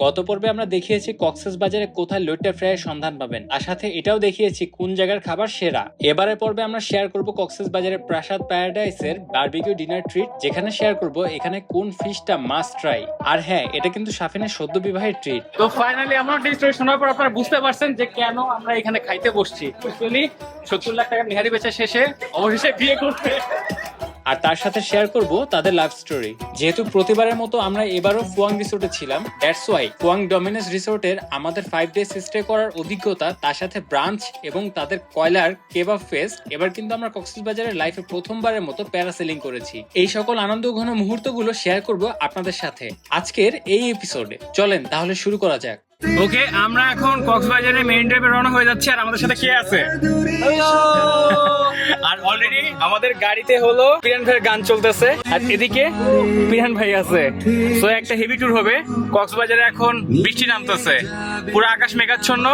গত পর্বে আমরা দেখিয়েছি কক্সেস বাজারে কোথায় লইট্টা ফ্রাইয়ের সন্ধান পাবেন, আর সাথে এটাও দেখিয়েছি কোন জায়গার খাবার সেরা। এবারের পর্বে আমরা শেয়ার করব কক্সেস বাজারের প্রাসাদ প্যারাডাইসের বারবিকিউ ডিনার ট্রিট যেখানে শেয়ার করব এখানে কোন ফিশটা মাস্ট ট্রাই আর হ্যাঁ এটা কিন্তু সাফিনের সদ্য বিবাহের ট্রিট তো ফাইনালি আমার স্টোরি শোনার পর আপনারা বুঝতে পারছেন যে কেন আমরা এখানে খাইতে বসছি। সত্তর লাখ টাকা নিহারি বেচা শেষে অবশেষে বিয়ে করতে। আর তার সাথে শেয়ার করব তাদের লাভ স্টোরি যেহেতু প্রতিবারের মতো আমরা এবারও ফুয়াং রিসোর্টে ছিলাম দ্যাটস ওয়াই ফুয়াং ডমিনেস রিসোর্টের আমাদের ফাইভ ডে স্টে করার অভিজ্ঞতা তার সাথে ব্রাঞ্চ এবং তাদের কয়লার কেবাব ফেস্ট এবার কিন্তু আমরা কক্সবাজারের লাইফে প্রথমবারের মতো প্যারাসেলিং করেছি। এই সকল আনন্দ ঘন মুহূর্তগুলো শেয়ার করব আপনাদের সাথে আজকের এই এপিসোডে চলেন তাহলে শুরু করা যাক। ওকে আমরা এখন কক্সবাজারের মেইন ড্রাইভে রওনা হয়ে যাচ্ছি আর আমাদের সাথে কে আছে? আর অলরেডি আমাদের গাড়িতে হলো পিরান ভাইয়ের গান চলতেছে। আর এদিকে পিরান ভাই আছে। তো একটা হেভি ট্যুর হবে। কক্সবাজারে এখন বৃষ্টি নামতেছে। পুরো আকাশ মেঘাচ্ছন্ন।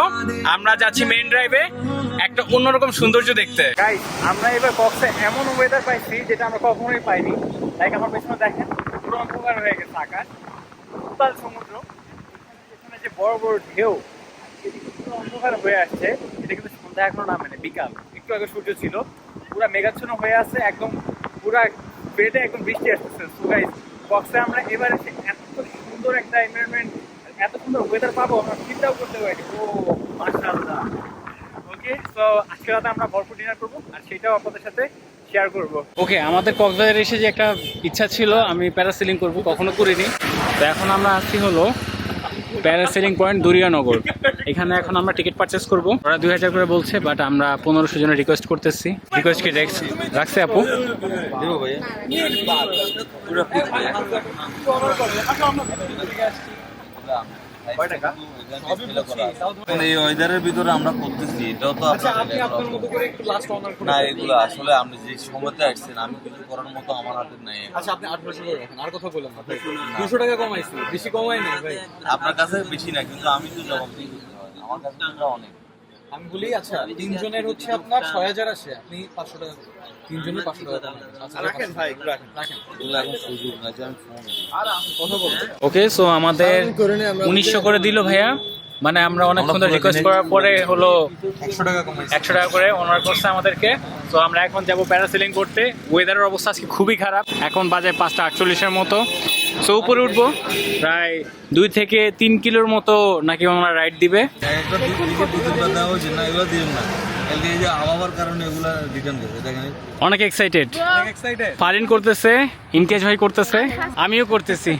আমরা যাচ্ছি মেইন ড্রাইভে একটা অন্যরকম সৌন্দর্য দেখতে। গাইস আমরা এবার কক্সে এমন ওয়েদার পাইছি যেটা আমরা কখনোই পাইনি। লাইক আমার পেছনে দেখেন, পুরো অন্ধকার হয়ে গেছে আকাশ। উত্তাল সমুদ্র। এখানে যে বড় বড় ঢেউ, এদিকে অন্ধকার হয়ে আসছে। এটা কিন্তু সন্ধ্যা এখনও নামে বিকাল। একটু আগে সূর্য ছিল। পুরা মেঘাচ্ছন্ন হয়ে আছে, একদম পুরা বেডে একদম বৃষ্টি আসতেছে। বক্সে আমরা এবার এসে এত সুন্দর একটা এনভায়রনমেন্ট এত সুন্দর ওয়েদার পাবো, আমরা চিন্তাও করতে পারি ও, মাশাআল্লাহ। ওকে তো আজকে রাতে আমরা ভরপুর ডিনার করব, আর সেটাও আপনাদের সাথে শেয়ার করব। ওকে আমাদের কক্সবাজারে এসে যে একটা ইচ্ছা ছিল, আমি প্যারাসেলিং করব, কখনো করিনি। তো এখন আমরা আসছি হলো প্যারাসেলিং পয়েন্ট দুরিয়ানগর এখানে এখন আমরা টিকিট পারচেস করব। ওরা দুই হাজার করে বলছে বাট আমরা পনেরোশো জনের রিকোয়েস্ট করতেছি। রিকোয়েস্ট কি রাখছে আপু? এই ওয়েদারের ভিতরে আমরা করতেছি এটাও তো না এগুলো আসলে আপনি যে সময়তে আসছেন আমি কিছু করার মতো আমার হাতে নাই। আচ্ছা আপনি আঠারোশো করে রাখেন আর কথা বললাম না দুশো টাকা কমাইছি বেশি কমাই নাই ভাই। আপনার কাছে বেশি না কিন্তু আমি তো জবাব করতে হয় আমার কাছে অনেক। আমি বলি আচ্ছা তিনজনের হচ্ছে আপনার ছয় হাজার আসে আপনি পাঁচশো টাকা করে। তিনজনের পাঁচশো টাকা আচ্ছা, রাখেন ভাই রাখেন। রাখেন। এখন সুযোগ না যে আমি ফোন কথা ওকে সো আমাদের উনিশশো করে দিল ভাইয়া। মানে আমরা অনেকক্ষণ আমরা রিকোয়েস্ট করার পরে হলো একশো টাকা একশো টাকা করে অনার করছে আমাদেরকে। তো আমরা এখন যাব প্যারাসেলিং করতে। ওয়েদারের অবস্থা আজকে খুবই খারাপ। এখন বাজে পাঁচটা আটচল্লিশের মতো। সো উপরে উঠবো। প্রায় দুই থেকে তিন কিলোর মতো নাকি আমরা রাইড দিবে। যে কারণে এগুলা রিটার্ন করছে দেখেন অনেক এক্সাইটেড এক্সাইটেড ফারিন করতেছে ইনকেজ ভাই করতেছে আমিও করতেছি।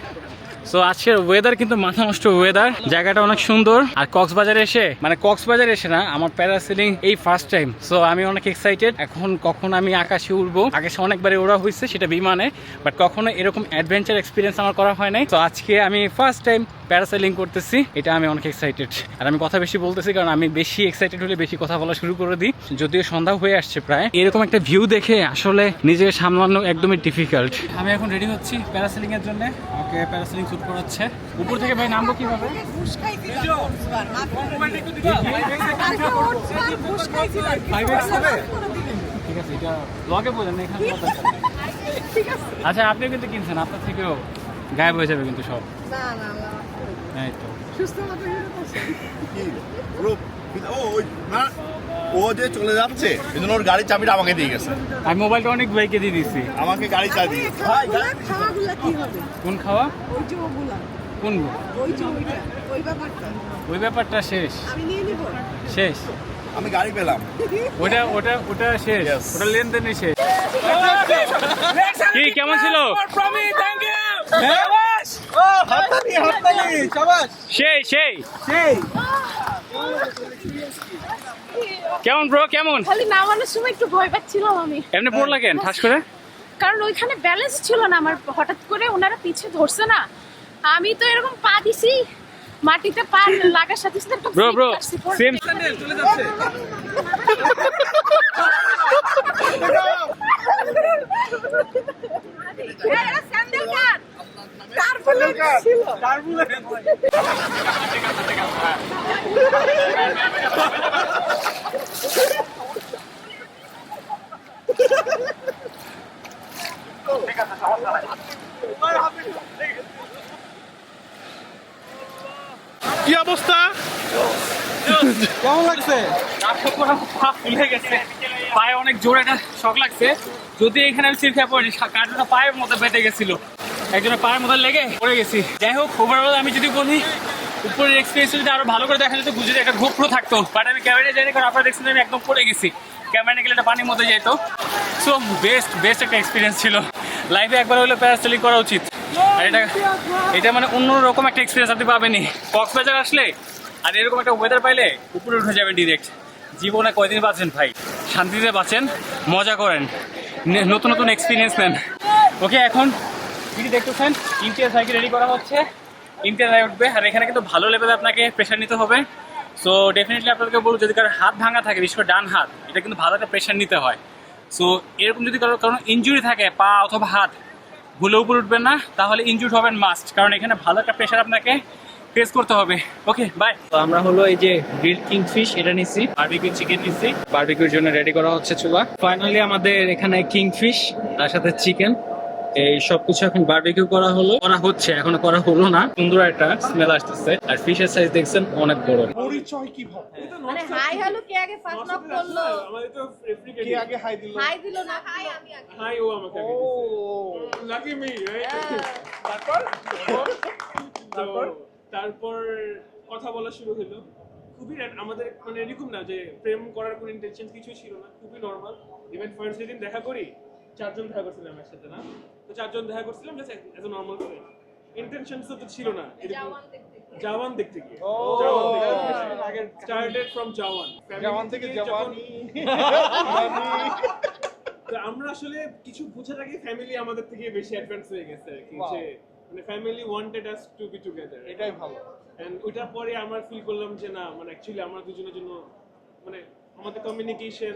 সো আজকের ওয়েদার কিন্তু মাথা নষ্ট ওয়েদার জায়গাটা অনেক সুন্দর। আর কক্সবাজারে এসে মানে কক্সবাজারে এসে না, আমার প্যারাসিলিং এই ফার্স্ট টাইম সো আমি অনেক এক্সাইটেড এখন কখন আমি আকাশে উড়বো? আকাশে অনেকবারই ওড়া হয়েছে, সেটা বিমানে। বাট কখনো এরকম অ্যাডভেঞ্চার এক্সপিরিয়েন্স আমার করা হয় নাই। তো আজকে আমি ফার্স্ট টাইম প্যারাসেলিং করতেছি। এটা আমি অনেক এক্সাইটেড আর আমি কথা বেশি বলতেছি কারণ আমি বেশি এক্সাইটেড হলে বেশি কথা বলা শুরু করে দিই। যদিও সন্ধ্যা হয়ে আসছে প্রায়। এরকম একটা ভিউ দেখে আসলে নিজেকে সামলানো একদমই ডিফিকাল্ট আমি এখন রেডি হচ্ছি প্যারাসেলিং এর জন্য। আমাকে প্যারাসেলিং শুট করাচ্ছে। উপর থেকে ভাই নামবো কীভাবে? ঠিক আছে এটা ব্লগে বলেন এখানে কথা আছে। আচ্ছা আপনিও কিন্তু কিনছেন আপনার থেকেও গায়েব হয়ে যাবে কিন্তু সব। এই তো। ও ওই না ও যে চলে যাচ্ছে এই জন্য ওর গাড়ির চাবিটা আমাকে দিয়ে গেছে। আমি মোবাইলটা অনেক ভাইকে দিয়ে দিছি আমাকে গাড়ি চাবি দিয়ে গেছে। খাওয়াগুলা কি হবে? কোন খাওয়া? ওই যে ওগুলা। কোন ওই যে ওইটা ওই ব্যাপারটা। ওই ব্যাপারটা শেষ। আমি নিয়ে নিব। শেষ। আমি গাড়ি পেলাম। ওটা ওটা ওটা শেষ। ওটা লেনদেনই শেষ। কি কেমন ছিল? সেই সেই কেমন ব্রো কেমন? খালি নামানোর সময় একটু ভয় পাচ্ছিলাম আমি। এমনি পড়লা কেন? ঠাস করে? কারণ ওইখানে ব্যালেন্স ছিল না আমার। হঠাৎ করে ওনারা পিছে ধরছে না। আমি তো এরকম পা দিছি মাটিতে পা লাগার সাথে সাথে একটা ব্রো ব্রো সেম চলে এরা কি অবস্থা? কেমন লাগছে? ফুলে গেছে। পায়ে অনেক জোরে একটা শখ লাগছে। যদি এখানে আমি চিরখা পড়ি কাঠটা পায়ের মধ্যে বেঁধে গেছিল? একজনের পায়ের মধ্যে লেগে পড়ে গেছি। যাই হোক ওভারঅল আমি যদি বলি, উপরের এক্সপিরিয়েন্স যদি আরও ভালো করে দেখা যেত, বুঝে একটা গোপ্রো থাকতো। বাট আমি ক্যামেরা যাই না কারণ আপনারা দেখছেন আমি একদম পড়ে গেছি। ক্যামেরা গেলে এটা পানির মধ্যে যেত সো বেস্ট বেস্ট একটা এক্সপিরিয়েন্স ছিল। লাইফে একবার হলে প্যারাসেলিং করা উচিত। আর এটা এটা মানে অন্যরকম একটা এক্সপিরিয়েন্স আপনি পাবেনই। কক্সবাজার আসলে, আর এরকম একটা ওয়েদার পাইলে উপরে উঠে যাবেন ডিরেক্ট জীবনে কয়দিন বাঁচেন ভাই? শান্তিতে বাঁচেন, মজা করেন। নতুন নতুন এক্সপিরিয়েন্স নেন। ওকে এখন কি দেখতেছেন ইন্টিয়ার সাইকেল রেডি করা হচ্ছে। ইন্টিয়ার রায় উঠবে, আর এখানে কিন্তু ভালো লেভেলে আপনাকে প্রেশার নিতে হবে। সো ডেফিনেটলি আপনাদেরকে বলব, যদি কারোর হাত ভাঙা থাকে, বিশেষ করে ডান হাত, এটা কিন্তু ভালো একটা প্রেশার নিতে হয়। সো এরকম যদি কারোর কারণ ইঞ্জুরি থাকে, পা অথবা হাত ভুলে উপরে উঠবেন না, তাহলে ইনজুর হবেন মাস্ট কারণ এখানে ভালো একটা প্রেশার আপনাকে ফেস করতে হবে। ওকে বাই তো আমরা হলো এই যে গ্রিল কিং ফিশ এটা নিছি। বারবিকিউ চিকেন নিছি। বারবিকিউর জন্য রেডি করা হচ্ছে চুলা। ফাইনালি আমাদের এখানে কিং ফিশ তার সাথে চিকেন এই সবকিছু এখন বারবিকিউ করা হলো। করা হচ্ছে এখনও করা হলো না। সুন্দর একটা স্মেল আসতেছে। আর ফিশের সাইজ দেখছেন অনেক বড়। পরিচয় কীভাবে? মানে হাই হ্যালো কে আগে ফার্স্ট নক করল? কে আগে হাই দিল? হাই দিল না হাই আমি আগে। হাই ও আমাকে ও। লাকি মি তারপর? তারপর? তারপর কথা বলা শুরু হলো। খুবই আমাদের মানে এরকম না যে প্রেম করার কোনো ইন্টেনশন কিছু ছিল না খুবই নর্মাল ইভেন ফার্স্ট যেদিন দেখা করি চারজন দেখা করছিলাম একসাথে না? তো চারজন দেখা করছিলাম জাস্ট এত নর্মাল করে। ইন্টেনশন তো ছিল না এরকম। জাওয়ান দেখতে গিয়ে আগের স্টার্টেড ফ্রম জাওয়ান জাওয়ান থেকে। জাওয়ানি। তো আমরা আসলে কিছু বোঝার আগে ফ্যামিলি আমাদের থেকে বেশি অ্যাডভান্স হয়ে গেছে আর কি যে মানে family wanted us to be together এটাই ভালো। এন্ড ওইটার পরে আমরা ফিল করলাম যে না মানে অ্যাকচুয়ালি আমরা দুজনের জন্য মানে আমাদের কমিউনিকেশন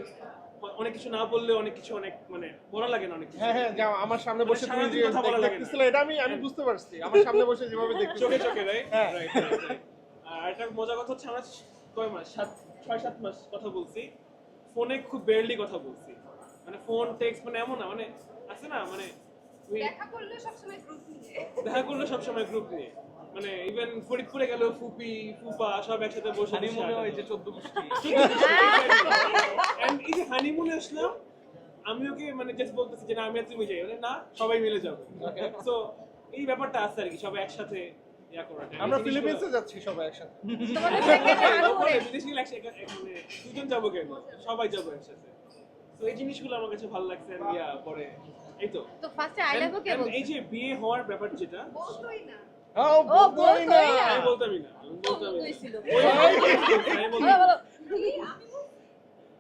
অনেক কিছু না বললে অনেক কিছু অনেক মানে বলা লাগে না অনেক কিছু। হ্যাঁ হ্যাঁ যাও, আমার সামনে বসে তুমি যে কথা বলা লাগে। এটা আমি আমি বুঝতে পারছি আমার সামনে বসে যেভাবে দেখতেছিলে। চোখে চোখে রাইট হ্যাঁ। রাইট আর একটা মজার কথা হচ্ছে আমরা কয় মাস সাত ছয় সাত মাস কথা বলছি ফোনে খুব বেয়ারলি কথা বলছি। মানে ফোন টেক্সট মানে এমন না মানে আছে না মানে দেখা করলে সবসময় গ্রুপ নিয়ে। দেখা করল সবসময় গ্রুপ নিয়ে। মানে ইভেন ফরিদপুরে গেল ফুপি ফুপা সব একসাথে বসে হানিমুনে ওই যে চোদ্দ এই যে হানিমুনে আসলাম আমি ওকে মানে জাস্ট বলতেছি যে না আমি আর তুমি যাই। মানে না সবাই মিলে যাব। তো এই ব্যাপারটা আছে আর কি সবাই একসাথে ইয়া আমরা ফিলিপিন্সে যাচ্ছি সবাই একসাথে। মানে দুজন যাব কেন? সবাই যাব একসাথে। তো এই জিনিসগুলো আমার কাছে ভালো লাগছে and ইয়া পরে এই তো। তো ফার্স্টে আই লাভ And- কে and বলছো? এই যে বিয়ে হওয়ার ব্যাপার যেটা বলতোই না। ও ও, বলতোই না। আমি বলতামই না আমি বলতামই না। বলতোই ছিল। আমি বলতাম বলো না। বলো।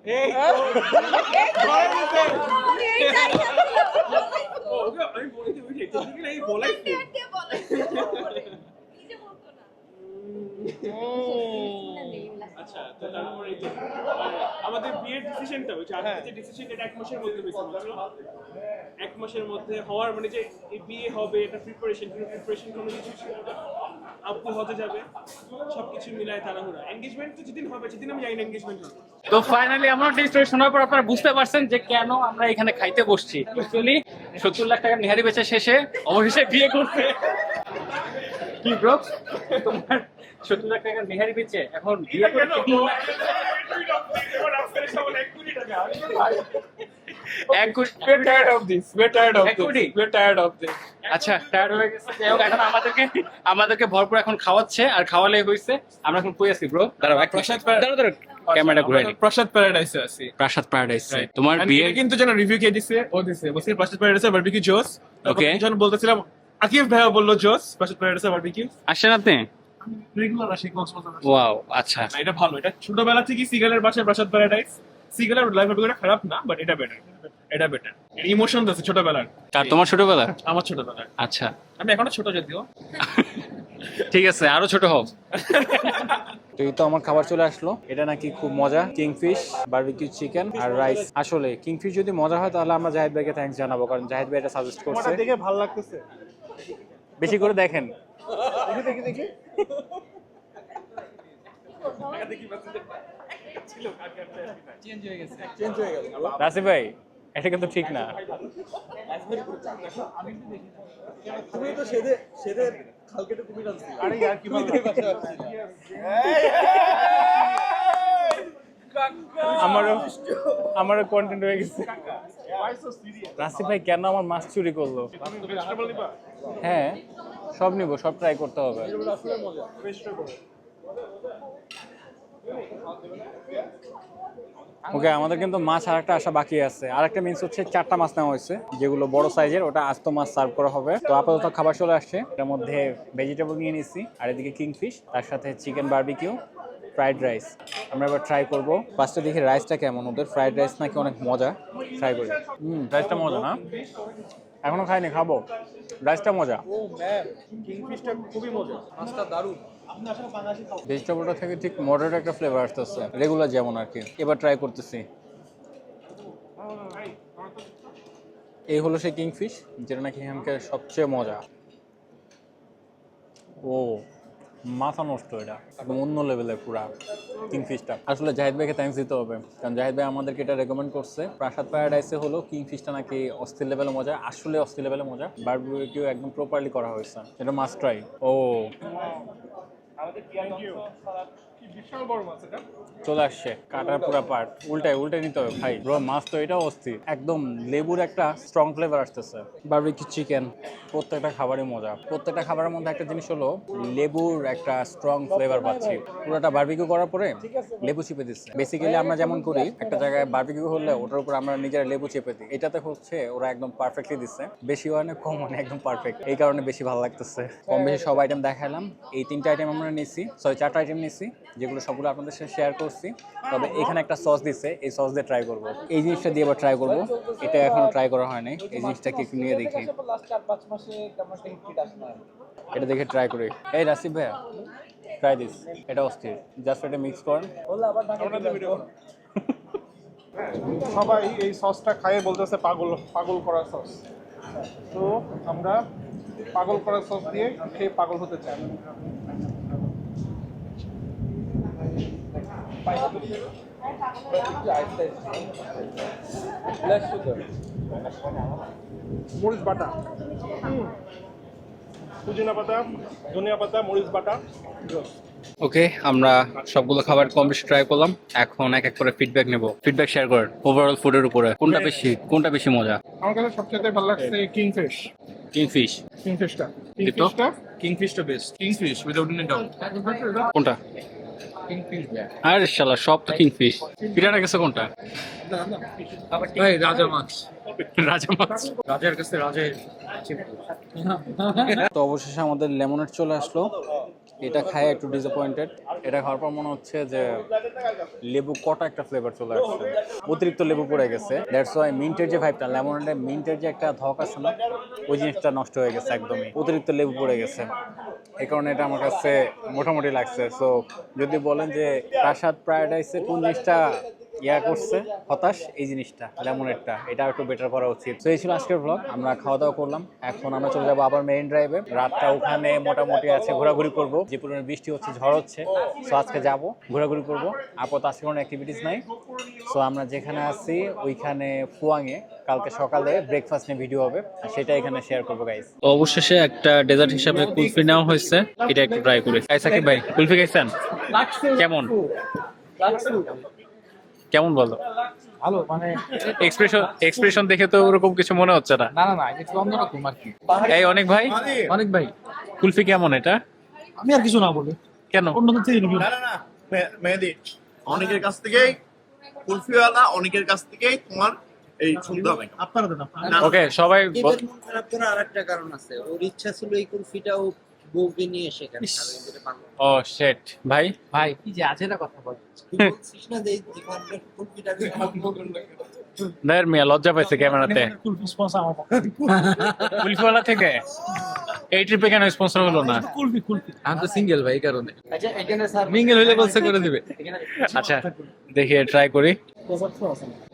এই তুমি এইটাই ও, ওকে আমি বলি তো বুঝি টেকনিক্যালি এই বলাই বলতে আটকে বলে? বলতো না। তো তারপর আমাদের বিয়ের ডিসিশনটা হচ্ছে আজকে যে ডিসিশন এটা এক মাসের মধ্যে হয়েছে এক মাসের মধ্যে হওয়ার মানে যে এই বিয়ে হবে এটা প্রিপারেশন প্রিপারেশন কোনো কিছু ছিল আব্বু হতে যাবে সবকিছু মিলায় তাড়াহুড়া। এনগেজমেন্ট তো যেদিন হবে সেদিন আমি জানি না এনগেজমেন্ট হবে। তো ফাইনালি আমার স্টোরি শোনার পর আপনারা বুঝতে পারছেন যে কেন আমরা এখানে খাইতে বসছি। অ্যাকচুয়ালি সত্তর লাখ টাকার নেহারি বেচা শেষে অবশেষে বিয়ে করছে। কি ব্রো? তোমার সত্তর লাখ টাকার বেচে এখন বিয়ে করে. আচ্ছা টায়ার্ড হয়ে গেছে এখন আমাদেরকে আমাদেরকে ভরপুর এখন খাওয়াচ্ছে আর খাওয়ালে হয়েছে আমরা এখন কই আছি ব্রো দাঁড়াও প্রসাদ প্যারা- দাঁড়াও দাঁড়াও ক্যামেরাটা ঘুরে নি। প্রসাদ প্যারাডাইসে আছি। প্রাসাদ প্যারাডাইস তোমার বিয়ে কিন্তু যেন রিভিউ কে দিছে ও দিছে। বলছি প্রসাদ প্যারাডাইসে বারবিকিউ জোস Okay. যখন বলতেছিলাম আকিব ভাইয়া বলল জোস প্রসাদ প্যারাডাইসে বারবিকিউ আসছেন আপনি। রেগুলার আসি কক্সবাজার ওয়াও আচ্ছা। এটা ভালো এটা ছোটবেলা থেকে সিগালের বাসায় প্রসাদ প্যারাডাইস সিগালের লাইফ অভিজ্ঞতা খারাপ না বাট এটা বেটার এটা বেটার ইমোশন আছে ছোটবেলার। আর তোমার ছোটবেলা আমার ছোটবেলার। আচ্ছা। আমি এখনও ছোট যদিও। ঠিক আছে আরও ছোট হোক তো এই তো আমার খাবার চলে আসলো। এটা নাকি খুব মজা কিংফিশ বারবিকিউ চিকেন আর রাইস আসলে কিংফিশ যদি মজা হয় তাহলে আমরা জাহিদ ভাইকে থ্যাঙ্কস জানাব কারণ জাহিদ ভাই এটা সাজেস্ট করছে। দেখে ভালো লাগতেছে। বেশি করে দেখেন। দেখি দেখি দেখি। হয়ে হয়ে রাসিফ ভাই এটা কিন্তু ঠিক না। তুমি তো সেদে সেদে আরে ইয়ার কি বলব? আমারও আমারও কন্টেন্ট হয়ে গেছে। রাসিফ ভাই কেন আমার মাছ চুরি করল? হ্যাঁ। সব নিব, সব ট্রাই করতে হবে। ওকে আমাদের কিন্তু মাছ আর একটা আসা বাকি আছে। আর একটা মিন্স হচ্ছে চারটা মাছ নেওয়া হয়েছে, যেগুলো বড় সাইজের ওটা আস্ত মাছ সার্ভ করা হবে। তো আপাতত খাবার চলে আসছে। এর মধ্যে ভেজিটেবল নিয়ে নিচ্ছি আর এদিকে কিংফিশ তার সাথে চিকেন বারবিকিউ ফ্রাইড রাইস আমরা এবার ট্রাই করব। ফার্স্টে দেখি রাইসটা কেমন, ওদের ফ্রাইড রাইস নাকি অনেক মজা। ট্রাই করি। হুম রাইসটা মজা না? এখনও খাইনি খাব। রাইসটা মজা। ও ম্যাম কিংফিশটা খুবই মজা। মাছটা দারুণ। ভেজিটেবলটা থেকে ঠিক মডারেট একটা ফ্লেভার আসতেছে রেগুলার যেমন আর কি। এবার ট্রাই করতেছি। এই হলো সেই কিংফিশ যেটা নাকি এখানকার সবচেয়ে মজা। ও। মাথা নষ্ট এটা। একদম অন্য লেভেলের পুরা কিংফিশটা আসলে জাহিদ ভাইকে থ্যাংকস দিতে হবে, কারণ জাহিদ ভাই আমাদেরকে এটা রেকমেন্ড করছে। প্রাসাদ প্যারাডাইসে হলো কিংফিশটা নাকি অস্থির লেভেলে মজা, আসলে অস্থির লেভেলে মজা। বারবিকিউ একদম প্রপারলি করা হয়েছে। এটা মাস্ট ট্রাই ও। থ্যাংক চলে আসছে কাটার পুরা পার্ট উল্টায় উল্টে নিতে হবে ভাই। ব্রো মাছ তো এটাও অস্থির। একদম লেবুর একটা স্ট্রং ফ্লেভার আসতেছে। বারবিকিউ চিকেন প্রত্যেকটা খাবারই মজা। প্রত্যেকটা খাবারের মধ্যে একটা জিনিস হলো লেবুর একটা স্ট্রং ফ্লেভার পাচ্ছি। পুরোটা বারবিকিউ করার পরে লেবু চিপে দিচ্ছে। বেসিক্যালি আমরা যেমন করি একটা জায়গায় বারবিকিউ হলে ওটার উপর আমরা নিজেরা লেবু চেপে দিই। এটাতে হচ্ছে ওরা একদম পারফেক্টলি দিচ্ছে। বেশি মানে কম মানে একদম পারফেক্ট এই কারণে বেশি ভালো লাগতেছে। কম বেশি সব আইটেম দেখালাম। এই তিনটা আইটেম আমরা নিচ্ছি সরি চারটা আইটেম নিচ্ছি যেগুলো সবগুলো আপনাদের সাথে শেয়ার করছি। তবে এখানে একটা সস দিচ্ছে এই সস দিয়ে ট্রাই করব। এই জিনিসটা দিয়ে এবার ট্রাই করব। এটা এখনও ট্রাই করা হয়নি এই জিনিসটাকে একটু নিয়ে দেখি। এটা দেখে ট্রাই করি। এই রাসিফ ভাইয়া ট্রাই দিস এটা অস্থির। জাস্ট এটা মিক্স করেন। সবাই এই সসটা খাইয়ে বলতেছে পাগল পাগল করা সস তো আমরা পাগল করা সস দিয়ে খেয়ে পাগল হতে চাই। মরিচ বাটা। পুদিনা পাতা ধনিয়া পাতা মরিচ বাটা। ওকে আমরা সবগুলো খাবার কম বেশি ট্রাই করলাম। এখন এক এক করে ফিডব্যাক নেব। ফিডব্যাক শেয়ার করেন ওভারঅল ফুডের উপরে। কোনটা বেশি কোনটা বেশি মজা? আমার কাছে সবচেয়ে ভালো লাগছে কিংফিশ কিংফিশ কিংফিশটা? কিংফিশটা কিংফিশটা best kingfish without any doubt কোনটা? কিংফিশ আরে শালা সব তো কিংফিশ। পিটাটা গেছে কোনটা? ভাই রাজা মাছ। রাজা মাছ। রাজার কাছে রাজাই তো অবশেষে আমাদের লেমনেড চলে আসলো। এটা খাই একটু ডিসঅ্যাপয়েন্টেড এটা খাওয়ার পর মনে হচ্ছে যে লেবু কটা একটা ফ্লেভার চলে আসছে। অতিরিক্ত লেবু পড়ে গেছে। দ্যাটস ওয়াই মিন্টের যে ভাইবটা লেমনেডের মিন্টের যে একটা ধক আছে না ওই জিনিসটা নষ্ট হয়ে গেছে একদমই। অতিরিক্ত লেবু পড়ে গেছে। এই কারণে এটা আমার কাছে মোটামুটি লাগছে। সো যদি বলেন যে প্রাসাদ প্যারাডাইসে কোন জিনিসটা ইয়া করছে হতাশ এই জিনিসটা লেমনেডটা এটা একটু বেটার করা উচিত। তো এই ছিল আজকের ব্লগ আমরা খাওয়া দাওয়া করলাম। এখন আমরা চলে যাব আবার মেইন ড্রাইভে রাতটা ওখানে মোটামুটি আছে ঘোরাঘুরি করব। যে পরিমাণে বৃষ্টি হচ্ছে ঝড় হচ্ছে। সো আজকে যাব ঘোরাঘুরি করব। আপাতত আজকে কোনো অ্যাক্টিভিটিস নাই। সো আমরা যেখানে আছি ওইখানে ফুয়াংয়ে। কালকে সকালে ব্রেকফাস্ট নিয়ে ভিডিও হবে। আর সেটা এখানে শেয়ার করব গাইস অবশেষে একটা ডেজার্ট হিসাবে কুলফি নেওয়া হয়েছে। এটা একটু ট্রাই করি। সাকিব ভাই কুলফি খাইছেন? কেমন? কেমন বলো? ভালো মানে এক্সপ্রেশন এক্সপ্রেশন দেখে তো ওরকম কিছু মনে হচ্ছে না। না না না একটু অন্যরকম আর কি। এই অনেক ভাই? অনেক ভাই। কুলফি কেমন এটা? আমি আর কিছু না বলি। কেন? অন্যদের থেকে রিভিউ না। না না মেহেদি। অনেকের কাছ থেকেই কুলফিওয়ালা অনেকের কাছ থেকেই তোমার এই শুনতে হবে। আপনারা দেন আপনারা ওকে সবাই মন খারাপ করার আরেকটা কারণ আছে। ওর ইচ্ছা ছিল এই কুলফিটাও বউকে নিয়ে সেখানে। ও শেট ভাই? ভাই কি যে আছে না কথা বল। বলছিস না যে দের মিয়া লজ্জা পাইছে ক্যামেরাতে স্পন্সর আমার থেকে? এই ট্রিপে কেন স্পন্সর হলো না? কুলফি কুলফি আমি তো সিঙ্গেল ভাই কারণে। মিঙ্গেল হইলে বলছে করে দিবে। আচ্ছা দেখি ট্রাই করি।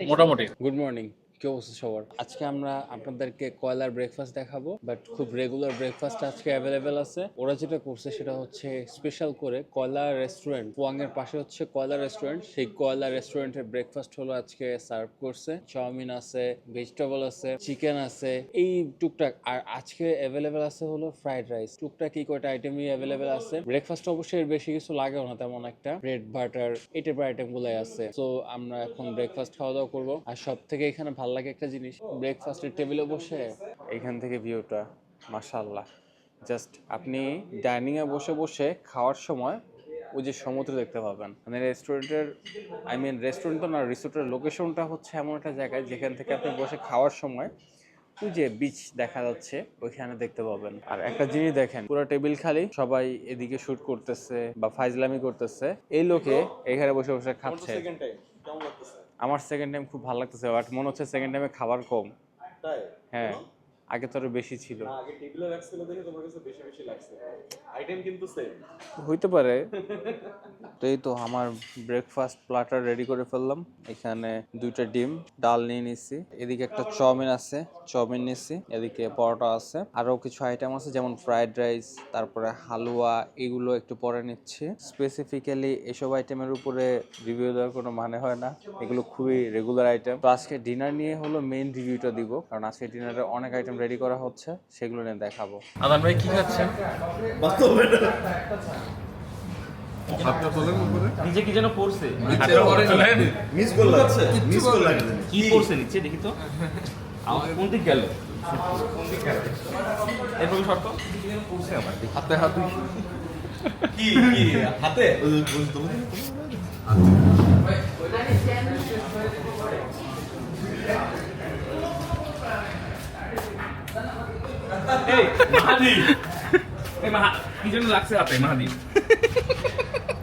মোটামুটি। গুড মর্নিং কি কি অবস্থা সবার। আজকে আমরা আপনাদেরকে কয়লার ব্রেকফাস্ট দেখাবো বাট খুব রেগুলার ব্রেকফাস্ট আজকে অ্যাভেলেবেল আছে। ওরা যেটা করছে সেটা হচ্ছে স্পেশাল করে কয়লা রেস্টুরেন্ট পোয়াংয়ের পাশে হচ্ছে কয়লা রেস্টুরেন্ট সেই কয়লা রেস্টুরেন্টের ব্রেকফাস্ট হলো আজকে সার্ভ করছে। চাউমিন আছে ভেজিটেবল আছে চিকেন আছে, এই টুকটাক। আর আজকে অ্যাভেলেবেল আছে হলো ফ্রাইড রাইস টুকটাক এই কয়টা আইটেমই অ্যাভেলেবেল আছে। ব্রেকফাস্ট অবশ্যই এর বেশি কিছু লাগেও না তেমন একটা। ব্রেড বাটার এই টাইপের আইটেম গুলাই আছে। তো আমরা এখন ব্রেকফাস্ট খাওয়া দাওয়া করব। আর সব থেকে এখানে ভালো লাগে একটা জিনিস। ব্রেকফাস্টের টেবিলে বসে এখান থেকে ভিউটা মাশাল্লাহ জাস্ট আপনি ডাইনিং এ বসে বসে খাওয়ার সময় ওই যে সমুদ্র দেখতে পাবেন। মানে রেস্টুরেন্টের আই মিন রেস্টুরেন্ট তো না রিসোর্টের লোকেশনটা হচ্ছে এমন একটা জায়গায় যেখান থেকে আপনি বসে খাওয়ার সময় ওই যে বিচ দেখা যাচ্ছে, ওইখানে দেখতে পাবেন। আর একটা জিনিস দেখেন, পুরো টেবিল খালি, সবাই এদিকে শুট করতেছে বা ফাইজলামি করতেছে। এই লোকে এখানে বসে বসে খাচ্ছে। আমার সেকেন্ড টাইম খুব ভালো লাগতেছে বাট মনে হচ্ছে সেকেন্ড টাইমে খাবার কম। হ্যাঁ। আগে তো আরও বেশি ছিল। আগে টেবিলে রাখছিল দেখে তোমার কাছে বেশি বেশি লাগছে। আইটেম কিন্তু সেম হইতে পারে। তো এই তো আমার ব্রেকফাস্ট প্লাটার রেডি করে ফেললাম। এখানে দুইটা ডিম ডাল নিয়ে নিচ্ছি এদিকে একটা চাউমিন আছে চাউমিন নিচ্ছি এদিকে পরোটা আছে। আরও কিছু আইটেম আছে যেমন ফ্রাইড রাইস তারপরে হালুয়া এগুলো একটু পরে নিচ্ছি। স্পেসিফিক্যালি এসব আইটেমের উপরে রিভিউ দেওয়ার কোনো মানে হয় না। এগুলো খুবই রেগুলার আইটেম তো আজকে ডিনার নিয়ে হলো মেইন রিভিউটা দিব। কারণ আজকে ডিনারে অনেক আইটেম রেডি করা হচ্ছে সেগুলো নিয়ে দেখাবো। আদান ভাই কি খাচ্ছেন? নিচে কি যেন পড়ছে মিস করলাম। মিস করলাম কি পড়ছে নিচে দেখি তো। আমার কোন দিক গেল? এরকম শর্ত? হাতে হাত কি? কি? হাতে? এই মাহাদি। এই মাহা কি যেন লাগছে হাতে মাহাদি?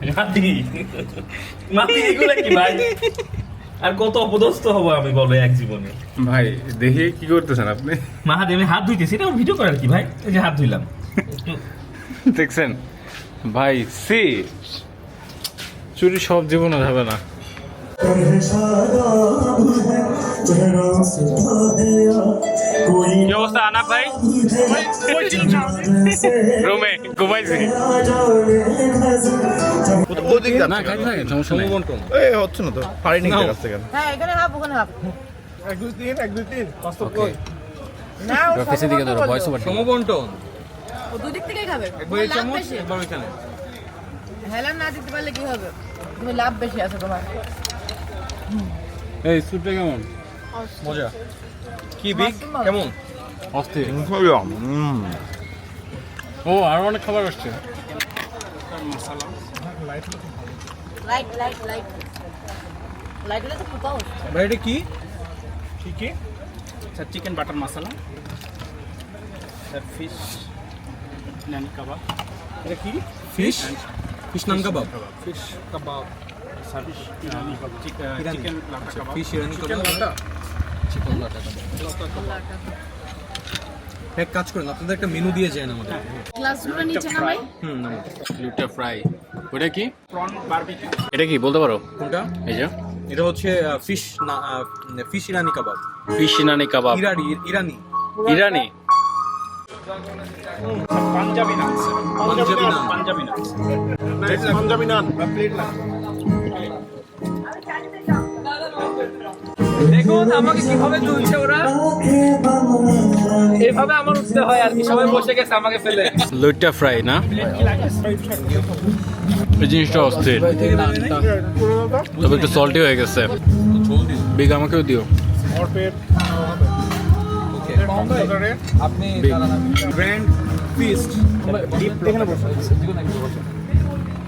মাহাদি। মাহাদি এগুলো কি ভাই? আর কত অপদস্থ হব আমি বলো এক জীবনে। ভাই দেখি কি করতেছেন আপনি? মাহাদি আমি হাত ধুইতেছি এটা ভিডিও করার কি ভাই? এই যে হাত ধুইলাম। দেখছেন? ভাই সি। চুরি সব জীবনে হবে না। কি অবস্থা আনা ভাই? রুমে ঘুমাইছি। ওদিকে না খাইতে থাকেন সমস্যা নেই। এই হচ্ছে না তো পারিনি কাছ থেকে হ্যাঁ এখানে হাফ ওখানে হাফ এক দুই তিন এক দুই তিন না ও দিকে ধরো ভয়েস ওভার সমবন্টন ও দুই দিক থেকেই খাবে। একবার এই চামচ একবার ওইখানে হেলান না দিতে পারলে কি হবে? তুমি লাভ বেশি আছে তোমার। এই কেমন? মজা। কি বিগ কেমন? অস্থির। ও আরও অনেক খাবার আসছে। লাইট লাইট লাইট লাইট হলে তো ফুপাও ভাই এটা কি? আচ্ছা chicken butter masala sir fish naan kebab এটা কি? Fish fish naan kebab fish kebab service Irani Irani. Chicken kebab fish Irani kebab এক কাজ করেন আপনাদের একটা মেনু দিয়ে যায় আমাদের। গ্লাসগুলো নিচে নামাই। হুম লুটা ফ্রাই ওটা কি? প্রন বারবিকিউ এটা কি বলতে পারো? কোনটা? এই যে। এটা হচ্ছে ফিশ না fish Irani kebab. Fish Irani kebab. Irani Irani. Irani? Punjabi naan Punjabi naan. Punjabi naan Punjabi naan plate naan দেখুন আমাকে কীভাবে তুলছে ওরা? এইভাবে আমার উঠতে হয় আর কি সবাই বসে গেছে আমাকে ফেলে। লুটা ফ্রাই না? এই জিনিসটা অস্থির। তবে একটু সল্টি হয়ে গেছে। বিগ আমাকেও দিও। আপনি গ্র্যান্ড ফিস্ট এখানে বসে।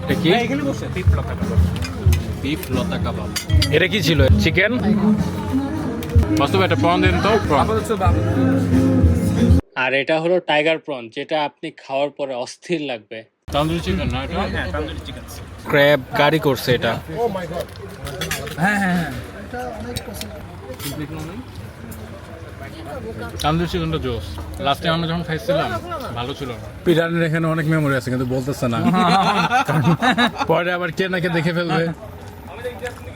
এটা কি? এখানে বসে। বিপ লতা কাবাব বিফ লতা কাবাব। এটা কি ছিল? চিকেন বাস্তবে একটা প্রন দিন তো আর এটা হলো টাইগার প্রন যেটা আপনি খাওয়ার পরে অস্থির লাগবে। তান্দুরি চিকেন না এটা? হ্যাঁ তান্দুরি চিকেন ক্র্যাব কারি করছে এটা। তান্দুরি চিকেনটা জোস। লাস্টে আমরা যখন খাইছিলাম ভালো ছিল পিরানের এখানে অনেক মেমোরি আছে কিন্তু বলতেছে না। পরে আবার কে না কে দেখে ফেলবে।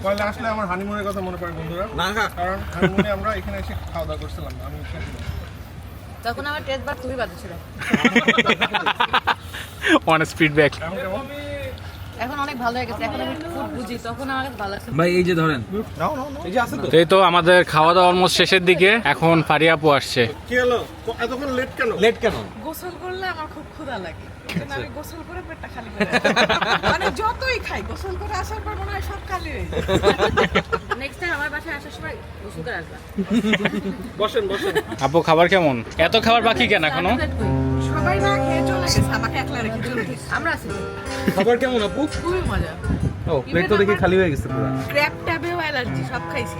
পয়লা আসলে আমার হানিমুনের কথা মনে পড়ে বন্ধুরা। না। কারণ হানিমুনে আমরা এখানে এসে খাওয়া দাওয়া করছিলাম আমি তখন আমার টেস্ট বার খুবই বাজে ছিল। অনেস্ট ফিডব্যাক এখন অনেক ভালো হয়ে গেছে এখন আমি ফুড বুঝি তখন আমার কাছে ভালো লাগছে। ভাই এই যে ধরেন। এই যে আছে তো। এই তো আমাদের খাওয়া দাওয়া অলমোস্ট শেষের দিকে এখন ফারিয়া আপু আসছে। কি হলো এতক্ষণ লেট কেন লেট কেন? গোসল করলে আমার খুব ক্ষুধা লাগে। আমি গোসল করে পেটটা খালি করে মানে যতই খাই গোসল করে আসার পর মনে হয় সব খালি হয়ে যায়। নেক্সট টাইম আমার বাসায় আসার সময় গোসল করে আসবা। বসেন বসেন। আপু খাবার কেমন? এত খাবার বাকি কেন এখনও? সবাই না খেয়ে চলে গেছে আমাকে একলা রেখে চলে গেছে। আমরা আছি। খাবার কেমন আপু খুবই মজা। ও প্লেট তো দেখি খালি হয়ে গেছে পুরো। ক্র্যাব ট্যাবেও অ্যালার্জি সব খাইছি।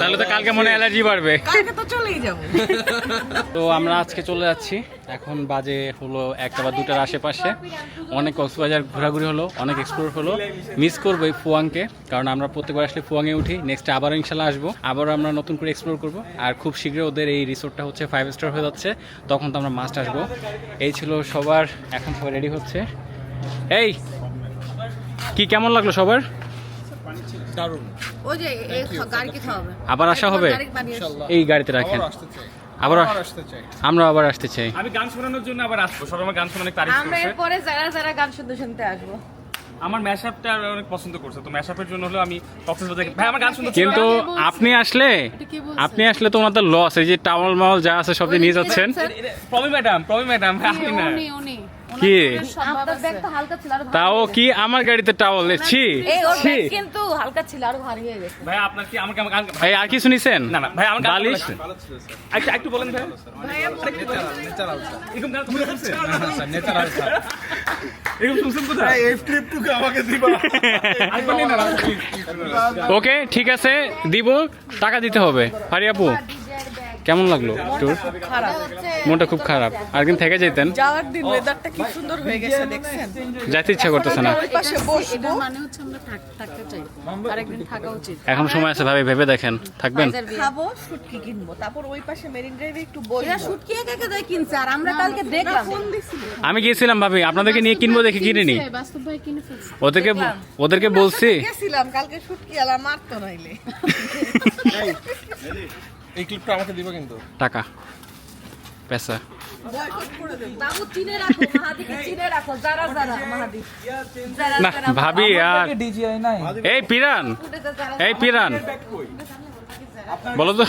তাহলে তো কালকে মনে অ্যালার্জি বাড়বে। কালকে তো চলেই যাব। তো আমরা আজকে চলে যাচ্ছি। এখন বাজে হলো একটা বা দুটার আশেপাশে। অনেক কক্সবাজার ঘোরাঘুরি হলো অনেক এক্সপ্লোর হলো। মিস করব এই ফুয়াংকে কারণ আমরা প্রত্যেকবার আসলে ফুয়াংয়ে উঠি। নেক্সট আবার ইনশাল্লাহ আসব। আবারও আমরা নতুন করে এক্সপ্লোর করব। আর খুব শীঘ্রই ওদের এই রিসোর্টটা হচ্ছে ফাইভ স্টার হয়ে যাচ্ছে। তখন তো আমরা মাস্ট আসব। এই ছিল সবার এখন সবাই রেডি হচ্ছে। এই কি কেমন লাগল সবার? ওই যে গাড়ি খাওয়াবে আবার আসা হবে। এই গাড়িতে রাখেন। আবার আসতে চাই। আমরা আবার আসতে চাই। আমি গান শোনানোর জন্য আবার আসব। সবাই আমার গান শোনা অনেক আমরা এরপরে যারা যারা গান শুনতে শুনতে আসব। আমার ম্যাশআপটা অনেক পছন্দ করছে। তো ম্যাশআপের জন্য হলো আমি কক্সবাজার ভাই আমার গান শুনতে কিন্তু আপনি আসলে আপনি আসলে তো ওনাদের লস এই যে টাওয়াল মাওয়াল যা আছে সব দিয়ে নিয়ে যাচ্ছেন। প্রবি ম্যাডাম প্রবি ম্যাডাম আপনি না। উনি উনি। কি? আপনার ব্যাগ তো হালকা ছিল আরও ভারী তাও কি? আমার গাড়িতে টাওয়াল ছি কিন্তু হালকা ছিল আরও ভারী হয়ে গেছে। ভাই আপনার কি আমাকে ভাই আর কিছু নিছেন? না না ভাই আমার গান বালিশ? ভালো একটু একটু বলেন ভাই। এরকম তুমি শুনছেন এরকম শুনছেন কোথায়? এই আমাকে দিবা। ওকে ঠিক আছে দিব। টাকা দিতে হবে। ফারি আপু। কেমন লাগল ট্যুর মনটা খুব খারাপ। আরেকদিন থেকে যেতেন যাওয়ার দিন ওয়েদারটা কি সুন্দর হয়ে গেছে দেখছেন? যাইতে ইচ্ছা করতেছে না। ওই পাশে বসবো। মানে হচ্ছে আমরা থাকতে চাই। আরেকদিন থাকা উচিত। এখন সময় আছে ভাবি ভেবে দেখেন। থাকবেন? খাব শুটকি কিনবো। তারপর ওই পাশে মেরিন ড্রাইভে একটু বসবো। এরা শুটকি একা একা দেয় কিনছে আর আমরা কালকে দেখলাম। আমি গিয়েছিলাম ভাবি আপনাদেরকে নিয়ে কিনবো দেখে কিনিনি ওদেরকে ওদেরকে বলছি। গেছিলাম কালকে শুটকি আলা মারতো নাইলে। এই ক্লিপটা আমাকে দিবা কিন্তু। টাকা। পেশা না ভাবি আর এই পিরান। এই পিরান। বলো তো।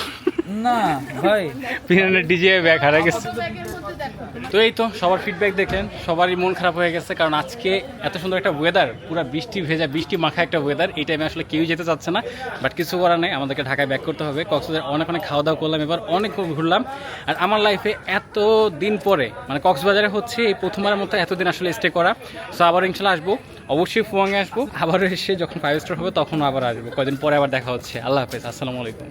না ভাই। পিরানের ডিজে ব্যাগ হারা গেছে। ব্যাগের মধ্যে দেখো। তো এই তো সবার ফিডব্যাক দেখেন সবারই মন খারাপ হয়ে গেছে কারণ আজকে এত সুন্দর একটা ওয়েদার পুরো বৃষ্টি ভেজা বৃষ্টি মাখা একটা ওয়েদার এই টাইমে আসলে কেউই যেতে চাচ্ছে না। বাট কিছু করার নেই আমাদেরকে ঢাকায় ব্যাক করতে হবে। কক্সবাজার অনেক অনেক খাওয়া দাওয়া করলাম এবার অনেক ঘুরলাম। আর আমার লাইফে এত দিন পরে মানে কক্সবাজারে হচ্ছে এই প্রথমবারের মতো এতদিন আসলে স্টে করা। সো আবার ইনশাল্লাহ আসব। অবশ্যই ফুয়াঙে আসব। আবার এসে যখন ফাইভ স্টার হবে তখন আবার আসব। কয়দিন পরে আবার দেখা হচ্ছে। আল্লাহ হাফেজ আসসালামু আলাইকুম।